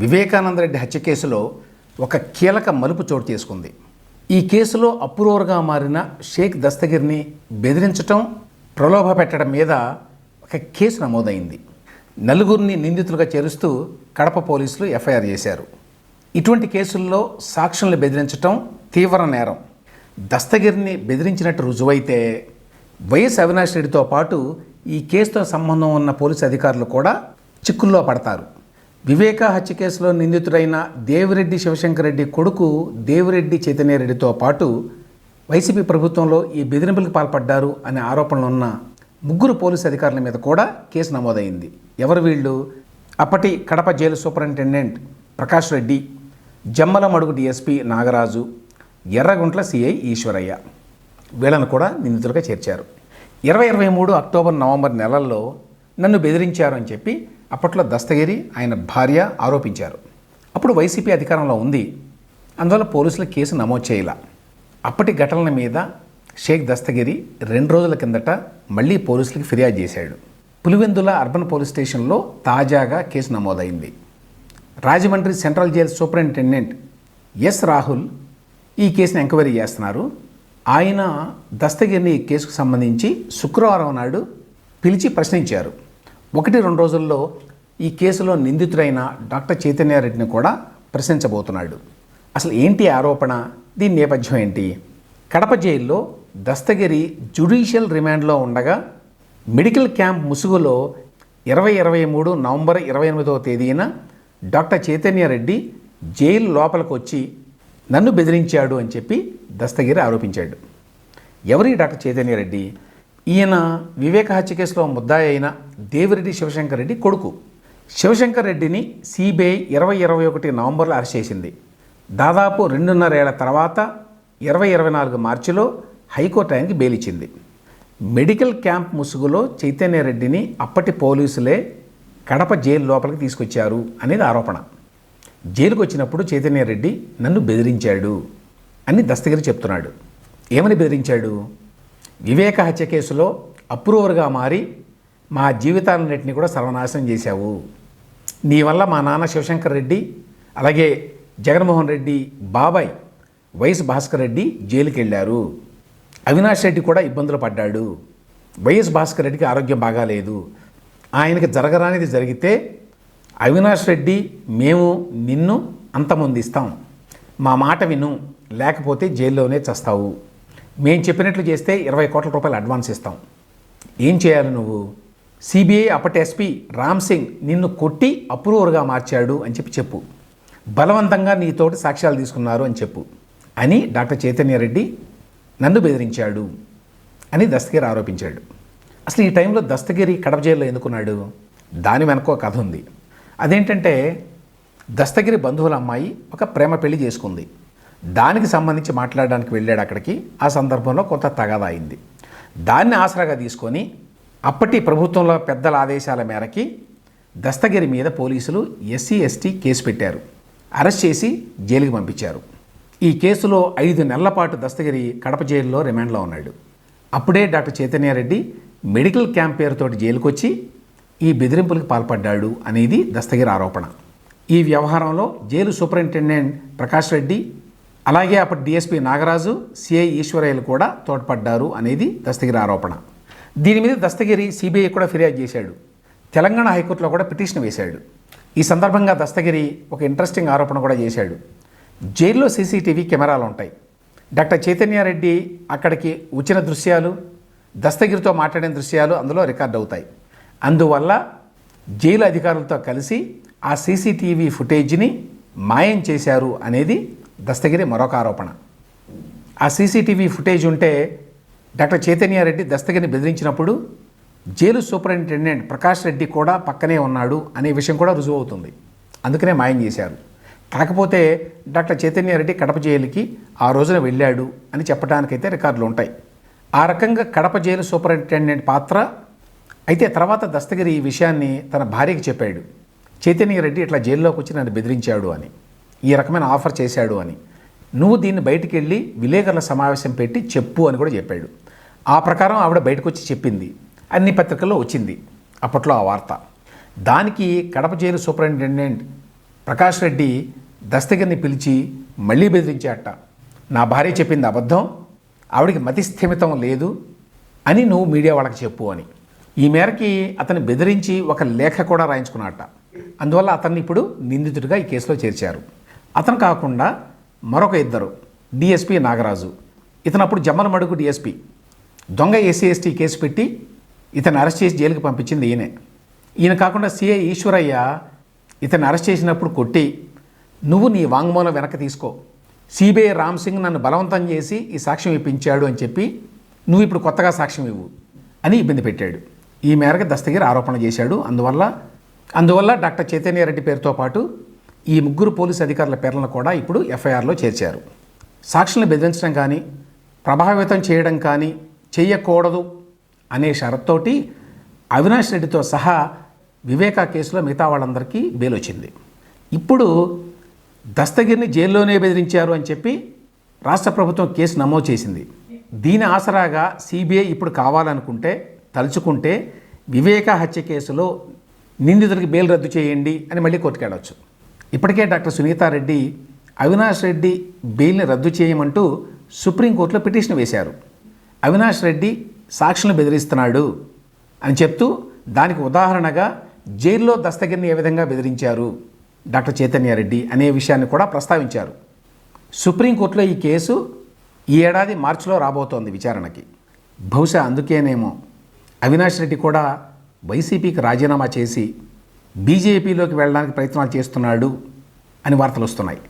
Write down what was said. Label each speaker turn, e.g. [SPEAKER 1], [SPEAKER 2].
[SPEAKER 1] వివేకానంద రెడ్డి హత్య కేసులో ఒక కీలక మలుపు చోటు చేసుకుంది. ఈ కేసులో అప్రూవర్గా మారిన షేక్ దస్తగిరిని బెదిరించటం ప్రలోభ పెట్టడం మీద ఒక కేసు నమోదైంది. నలుగురిని నిందితులుగా చేరుస్తూ కడప పోలీసులు ఎఫ్ఐఆర్ చేశారు. ఇటువంటి కేసుల్లో సాక్షులను బెదిరించటం తీవ్ర నేరం. దస్తగిరిని బెదిరించినట్టు రుజువైతే వైఎస్ అవినాష్ రెడ్డితో పాటు ఈ కేసుతో సంబంధం ఉన్న పోలీసు అధికారులు కూడా చిక్కుల్లో పడతారు. వివేక హత్య కేసులో నిందితుడైన దేవిరెడ్డి శివశంకర్ రెడ్డి కొడుకు దేవిరెడ్డి చైతన్యరెడ్డితో పాటు వైసీపీ ప్రభుత్వంలో ఈ బెదిరింపులకు పాల్పడ్డారు అనే ఆరోపణలు ఉన్న ముగ్గురు పోలీసు అధికారుల మీద కూడా కేసు నమోదైంది. ఎవరు వీళ్ళు? అప్పటి Kadapa jail superintendent Prakash Reddy Jammalamadugu DSP Nagaraju Erraguntla CI Eswaraiah వీళ్ళను కూడా నిందితులుగా చేర్చారు. ఇరవై ఇరవై మూడు అక్టోబర్ నవంబర్ నెలల్లో నన్ను బెదిరించారు అని చెప్పి అప్పట్లో దస్తగిరి ఆయన భార్య ఆరోపించారు. అప్పుడు వైసీపీ అధికారంలో ఉంది. అందువల్ల పోలీసులు కేసు నమోదు చేయాల. అప్పటి ఘటనల మీద షేక్ దస్తగిరి రెండు రోజుల కిందట మళ్ళీ పోలీసులకు ఫిర్యాదు చేశాడు. పులివెందుల అర్బన్ పోలీస్ స్టేషన్లో తాజాగా కేసు నమోదైంది. Rajahmundry central jail superintendent S Rahul ఈ కేసును ఎంక్వైరీ చేస్తున్నారు. ఆయన దస్తగిరిని ఈ కేసుకు సంబంధించి శుక్రవారం నాడు పిలిచి ప్రశ్నించారు. ఒకటి రెండు రోజుల్లో ఈ కేసులో నిందితుడైన డాక్టర్ చైతన్యారెడ్డిని కూడా ప్రశ్నించబోతున్నాడు. అసలు ఏంటి ఆరోపణ? దీని నేపథ్యం ఏంటి? కడప జైల్లో దస్తగిరి జ్యుడిషియల్ రిమాండ్లో ఉండగా మెడికల్ క్యాంప్ ముసుగులో ఇరవై ఇరవై మూడు నవంబర్ ఇరవై ఎనిమిదవ తేదీన డాక్టర్ చైతన్యారెడ్డి జైలు లోపలికి వచ్చి నన్ను బెదిరించాడు అని చెప్పి దస్తగిరి ఆరోపించాడు. ఎవరి డాక్టర్ చైతన్యారెడ్డి ఈయన వివేక హత్య కేసులో ముద్దాయి అయిన దేవిరెడ్డి శివశంకర్ రెడ్డి కొడుకు. శివశంకర్ రెడ్డిని సిబిఐ ఇరవై ఇరవై ఒకటి నవంబర్లో అరెస్ట్ చేసింది. దాదాపు రెండున్నరేళ్ళ తర్వాత ఇరవై ఇరవై నాలుగు మార్చిలో హైకోర్టు ఆయనకి బెయిలిచ్చింది. మెడికల్ క్యాంప్ ముసుగులో చైతన్య రెడ్డిని అప్పటి పోలీసులే కడప జైలు లోపలికి తీసుకొచ్చారు అనేది ఆరోపణ. జైలుకు వచ్చినప్పుడు చైతన్యరెడ్డి నన్ను బెదిరించాడు అని దస్తగిరి చెప్తున్నాడు. ఏమని బెదిరించాడు? వివేక హత్య కేసులో అప్రూవర్గా మారి మా జీవితాలన్నింటినీ కూడా సర్వనాశనం చేశావు. నీ వల్ల మా నాన్న శివశంకర్ రెడ్డి అలాగే జగన్మోహన్ రెడ్డి బాబాయ్ వైఎస్ భాస్కర్ రెడ్డి జైలుకి వెళ్ళారు అవినాష్ రెడ్డి కూడా ఇబ్బందులు పడ్డాడు. వైఎస్ భాస్కర్ రెడ్డికి ఆరోగ్యం బాగాలేదు. ఆయనకి జరగరానిది జరిగితే అవినాష్ రెడ్డి మేము నిన్ను అంతమొందిస్తాం. మా మాట విను. లేకపోతే జైల్లోనే చస్తావు. మేము చెప్పినట్లు చేస్తే ఇరవై కోట్ల రూపాయలు అడ్వాన్స్ ఇస్తాం. ఏం చేయాలి నువ్వు? సిబిఐ అప్పటి ఎస్పీ రామ్ సింగ్ నిన్ను కొట్టి అప్రూవర్గా మార్చాడు అని చెప్పి చెప్పు. బలవంతంగా నీతోటి సాక్ష్యాలు తీసుకున్నారు అని చెప్పు. అని డాక్టర్ చైతన్యారెడ్డి నన్ను బెదిరించాడు అని దస్తగిరి ఆరోపించాడు. అసలు ఈ టైంలో దస్తగిరి కడప జైల్లో ఎందుకున్నాడు? దాని వెనక కథ ఉంది. అదేంటంటే దస్తగిరి బంధువుల అమ్మాయి ఒక ప్రేమ పెళ్ళి చేసుకుంది. దానికి సంబంధించి మాట్లాడడానికి వెళ్ళాడు అక్కడికి ఆ సందర్భంలో కొంత తగాదా అయింది. దాన్ని ఆసరాగా తీసుకొని అప్పటి ప్రభుత్వంలో పెద్దల ఆదేశాల మేరకి దస్తగిరి మీద పోలీసులు ఎస్సీ ఎస్టీ కేసు పెట్టారు. అరెస్ట్ చేసి జైలుకి పంపించారు. ఈ కేసులో ఐదు నెలల పాటు దస్తగిరి కడప జైలులో రిమాండ్లో ఉన్నాడు. అప్పుడే డాక్టర్ చైతన్యారెడ్డి మెడికల్ క్యాంప్ పేరుతోటి జైలుకొచ్చి ఈ బెదిరింపులకు పాల్పడ్డాడు అనేది దస్తగిరి ఆరోపణ. ఈ వ్యవహారంలో జైలు సూపరింటెండెంట్ ప్రకాష్ రెడ్డి అలాగే అప్పటి డిఎస్పీ నాగరాజు సిఐ ఈశ్వరయ్యలు కూడా తోడ్పడ్డారు అనేది దస్తగిరి ఆరోపణ దీని మీద దస్తగిరి సిబిఐ కూడా ఫిర్యాదు చేశాడు. తెలంగాణ హైకోర్టులో కూడా పిటిషన్ వేశాడు. ఈ సందర్భంగా దస్తగిరి ఒక ఇంట్రెస్టింగ్ ఆరోపణ కూడా చేశాడు. జైల్లో సీసీటీవీ కెమెరాలు ఉంటాయి. డాక్టర్ చైతన్యారెడ్డి అక్కడికి వచ్చిన దృశ్యాలు దస్తగిరితో మాట్లాడిన దృశ్యాలు అందులో రికార్డ్ అవుతాయి. అందువల్ల జైలు అధికారులతో కలిసి ఆ సీసీటీవీ ఫుటేజ్ని మాయం చేశారు అనేది దస్తగిరి మరొక ఆరోపణ. ఆ సీసీటీవీ ఫుటేజ్ ఉంటే డాక్టర్ చైతన్యారెడ్డి దస్తగిరిని బెదిరించినప్పుడు జైలు సూపరింటెండెంట్ ప్రకాష్ రెడ్డి కూడా పక్కనే ఉన్నాడు అనే విషయం కూడా రుజువు అవుతుంది అందుకనే మాయం చేశారు. కాకపోతే డాక్టర్ చైతన్యారెడ్డి కడప జైలుకి ఆ రోజున వెళ్ళాడు అని చెప్పడానికైతే రికార్డులు ఉంటాయి. ఆ రకంగా కడప జైలు సూపరింటెండెంట్ పాత్ర అయితే తర్వాత దస్తగిరి ఈ విషయాన్ని తన భార్యకి చెప్పాడు. చైతన్యరెడ్డి ఇట్లా జైల్లోకి వచ్చి నన్ను బెదిరించాడు అని. ఈ రకమైన ఆఫర్ చేశాడు అని. నువ్వు దీన్ని బయటికి వెళ్ళి విలేకరుల సమావేశం పెట్టి చెప్పు అని కూడా చెప్పాడు. ఆ ప్రకారం ఆవిడ బయటకు వచ్చి చెప్పింది. అన్ని పత్రికల్లో వచ్చింది. అప్పట్లో ఆ వార్త. దానికి కడప జైలు సూపరింటెండెంట్ ప్రకాష్ రెడ్డి దస్తగిరిని పిలిచి మళ్ళీ బెదిరించాట నా భార్య చెప్పింది అబద్ధం. ఆవిడికి మతి స్థిమితం లేదు అని నువ్వు మీడియా వాళ్ళకి చెప్పు అని. ఈ మేరకి అతన్ని బెదిరించి ఒక లేఖ కూడా రాయించుకున్నట్ట అందువల్ల అతన్ని ఇప్పుడు నిందితుడిగా ఈ కేసులో చేర్చారు. అతను కాకుండా మరొక ఇద్దరు డిఎస్పి నాగరాజు. ఇతను అప్పుడు జమ్మలమడుగు డిఎస్పి. దొంగ ఎస్సీ ఎస్టీ కేసు పెట్టి ఇతను అరెస్ట్ చేసి జైలుకి పంపించింది ఈయనే. ఈయన కాకుండా సిఐ ఈశ్వరయ్య ఇతను అరెస్ట్ చేసినప్పుడు కొట్టి నువ్వు నీ వాంగ్మూలం వెనక్కి తీసుకో. సిబిఐ రామ్ సింగ్ నన్ను బలవంతం చేసి ఈ సాక్ష్యం ఇప్పించాడు అని చెప్పి నువ్వు ఇప్పుడు కొత్తగా సాక్ష్యం ఇవ్వు అని ఇబ్బంది పెట్టాడు. ఈ మేరకు దస్తగిరి ఆరోపణ చేశాడు. అందువల్ల అందువల్ల డాక్టర్ చైతన్య రెడ్డి పేరుతో పాటు ఈ ముగ్గురు పోలీసు అధికారుల పేర్లను కూడా ఇప్పుడు ఎఫ్ఐఆర్లో చేర్చారు. సాక్షులను బెదిరించడం కానీ ప్రభావితం చేయడం కానీ చేయకూడదు అనే షరత్తోటి అవినాష్ రెడ్డితో సహా వివేకా కేసులో మిగతా వాళ్ళందరికీ బెయిల్ వచ్చింది ఇప్పుడు దస్తగిరిని జైల్లోనే బెదిరించారు అని చెప్పి రాష్ట్ర ప్రభుత్వం కేసు నమోదు చేసింది. దీని ఆసరాగా సిబిఐ ఇప్పుడు కావాలనుకుంటే తలుచుకుంటే వివేక హత్య కేసులో నిందితుడికి బెయిల్ రద్దు చేయండి అని మళ్ళీ కోర్టుకెళ్ళవచ్చు ఇప్పటికే డాక్టర్ సునీతారెడ్డి అవినాష్ రెడ్డి బెయిల్ని రద్దు చేయమంటూ సుప్రీంకోర్టులో పిటిషన్ వేశారు. అవినాష్ రెడ్డి సాక్షులను బెదిరిస్తున్నాడు అని చెప్తూ దానికి ఉదాహరణగా జైల్లో దస్తగిరిని ఏ విధంగా బెదిరించారు డాక్టర్ చైతన్యారెడ్డి అనే విషయాన్ని కూడా ప్రస్తావించారు. సుప్రీంకోర్టులో ఈ కేసు ఈ ఏడాది మార్చిలో రాబోతోంది విచారణకి. బహుశా అందుకేనేమో అవినాష్ రెడ్డి కూడా వైసీపీకి రాజీనామా చేసి బీజేపీలోకి వెళ్ళడానికి ప్రయత్నాలు చేస్తున్నాడు అని వార్తలు వస్తున్నాయి.